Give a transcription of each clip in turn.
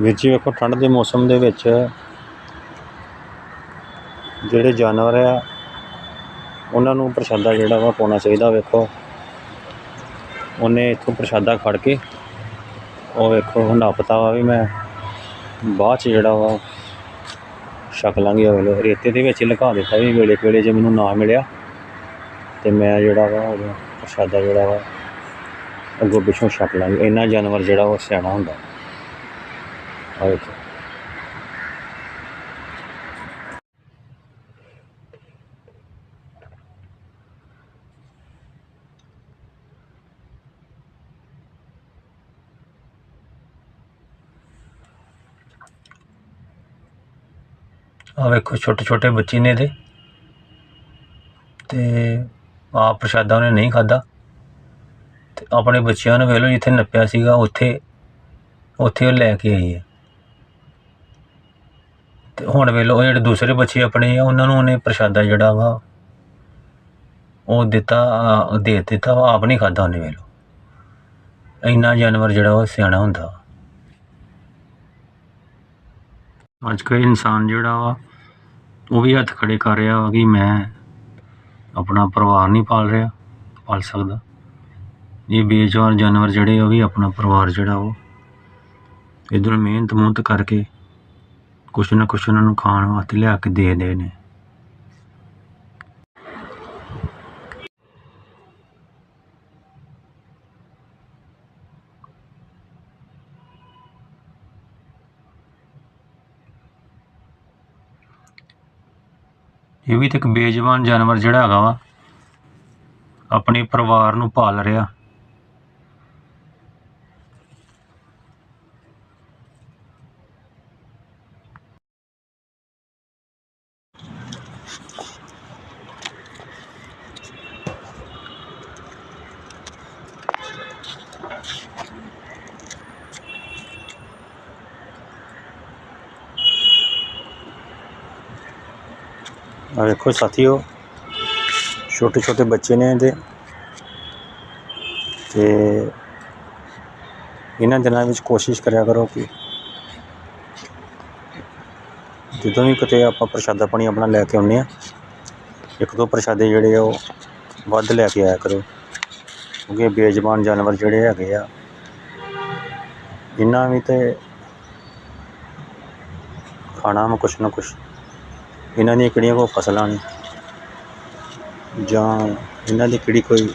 ਵੀਰ ਜੀ ਵੇਖੋ, ਠੰਡ ਦੇ ਮੌਸਮ ਦੇ ਵਿੱਚ ਜਿਹੜੇ ਜਾਨਵਰ ਆ, ਉਹਨਾਂ ਨੂੰ ਪ੍ਰਸ਼ਾਦਾ ਜਿਹੜਾ ਵਾ ਪਾਉਣਾ ਚਾਹੀਦਾ, ਵੇਖੋ। ਉਹਨੇ ਇੱਥੋਂ ਪ੍ਰਸ਼ਾਦਾ ਖੜ ਕੇ, ਉਹ ਵੇਖੋ, ਨੱਪਤਾ ਵਾ ਵੀ ਮੈਂ ਬਾਅਦ ਚ ਜਿਹੜਾ ਵਾ ਛਕ ਲਾਂਗੇ ਵੇਲੇ। ਰੇਤੇ ਦੇ ਵਿੱਚ ਹੀ ਲੁਕਾ ਦਿੱਤਾ ਵੀ ਵੇਲੇ ਵੇਲੇ ਜੇ ਮੈਨੂੰ ਨਾ ਮਿਲਿਆ, ਤੇ ਮੈਂ ਜਿਹੜਾ ਵਾ ਉਹ ਪ੍ਰਸ਼ਾਦਾ ਜਿਹੜਾ ਵਾ ਅੱਗੋਂ ਪਿੱਛੋਂ ਛਕ ਲਾਂਗੇ। ਇੰਨਾ ਜਾਨਵਰ ਜਿਹੜਾ ਉਹ ਸਿਆਣਾ ਹੁੰਦਾ। ਆ ਵੇਖੋ ਆ ਵੇਖੋ, ਛੋਟੇ ਛੋਟੇ ਬੱਚੇ ਨੇ ਇਹਦੇ। ਤੇ ਆ ਪ੍ਰਸ਼ਾਦਾ ਉਹਨੇ ਨਹੀਂ ਖਾਦਾ ਤੇ ਆਪਣੇ ਬੱਚਿਆਂ ਨੂੰ ਵੇਖ ਲਓ, ਜਿੱਥੇ ਨੱਪਿਆ ਸੀਗਾ, ਉੱਥੇ ਉੱਥੇ ਉਹ ਲੈ ਕੇ ਆਈ ਹੈ। ਅਤੇ ਹੁਣ ਵੇਖ ਲਓ ਉਹ ਜਿਹੜੇ ਦੂਸਰੇ ਬੱਚੇ ਆਪਣੇ ਆ, ਉਹਨਾਂ ਨੂੰ ਉਹਨੇ ਪ੍ਰਸ਼ਾਦਾ ਜਿਹੜਾ ਵਾ, ਉਹ ਦਿੱਤਾ ਦੇ ਦਿੱਤਾ ਵਾ, ਆਪ ਨਹੀਂ ਖਾਧਾ ਉਹਨੇ ਵੇਖ ਲਓ। ਇੰਨਾ ਜਾਨਵਰ ਜਿਹੜਾ ਉਹ ਸਿਆਣਾ ਹੁੰਦਾ। ਅੱਜ ਕੱਲ੍ਹ ਇਨਸਾਨ ਜਿਹੜਾ ਵਾ, ਉਹ ਵੀ ਹੱਥ ਖੜੇ ਕਰ ਰਿਹਾ ਵਾ ਕਿ ਮੈਂ ਆਪਣਾ ਪਰਿਵਾਰ ਨਹੀਂ ਪਾਲ ਰਿਹਾ, ਪਾਲ ਸਕਦਾ। ਇਹ ਬੇਜਵਾਨ ਜਾਨਵਰ ਜਿਹੜੇ ਉਹ ਵੀ ਆਪਣਾ ਪਰਿਵਾਰ ਜਿਹੜਾ ਉਹ ਇਧਰ ਮਿਹਨਤ ਮੁਹਨਤ ਕਰਕੇ ਕੁਛ ਨਾ ਕੁਛ ਉਹਨਾਂ ਨੂੰ ਖਾਣ ਵਾਸਤੇ ਲਿਆ ਕੇ ਦੇ ਦੇ ਨੇ। ਇਹ ਵੀ ਤਾਂ ਇੱਕ ਬੇਜਵਾਨ ਜਾਨਵਰ ਜਿਹੜਾ ਹੈਗਾ ਵਾ, ਆਪਣੇ ਪਰਿਵਾਰ ਨੂੰ ਪਾਲ ਰਿਹਾ। ਆ ਵੇਖੋ ਸਾਥੀਓ ਛੋਟੇ ਛੋਟੇ ਬੱਚੇ ਨੇ ਇਹਦੇ। ਤੇ ਇਹਨਾਂ ਦਿਨਾਂ ਵਿੱਚ ਕੋਸ਼ਿਸ਼ ਕਰਿਆ ਕਰੋ ਕਿ ਜਦੋਂ ਵੀ ਕਿਤੇ ਆਪਾਂ ਪ੍ਰਸ਼ਾਦਾ ਪਾਣੀ ਆਪਣਾ ਲੈ ਕੇ ਆਉਂਦੇ ਆ ਇੱਕ ਦੋ ਪ੍ਰਸ਼ਾਦੇ ਜਿਹੜੇ ਆ ਉਹ ਵੱਧ ਲੈ ਕੇ ਆਇਆ ਕਰੋ। ਕਿਉਂਕਿ ਬੇਜ਼ਬਾਨ ਜਾਨਵਰ ਜਿਹੜੇ ਹੈਗੇ ਆ, ਇਹਨਾਂ ਵੀ ਤੇ ਖਾਣਾ ਵਾ ਕੁਛ ਨਾ ਕੁਛ। ਇਹਨਾਂ ਦੀਆਂ ਕਿਹੜੀਆਂ ਕੋਈ ਫਸਲਾਂ ਨੇ? ਜਾਂ ਇਹਨਾਂ ਦੀ ਕਿਹੜੀ ਕੋਈ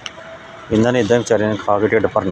ਇਹਨਾਂ ਨੇ ਇਦਾਂ ਵਿਚਾਰਿਆਂ ਨੇ ਖਾ ਕੇ ਢਿੱਡ ਭਰਨਾ।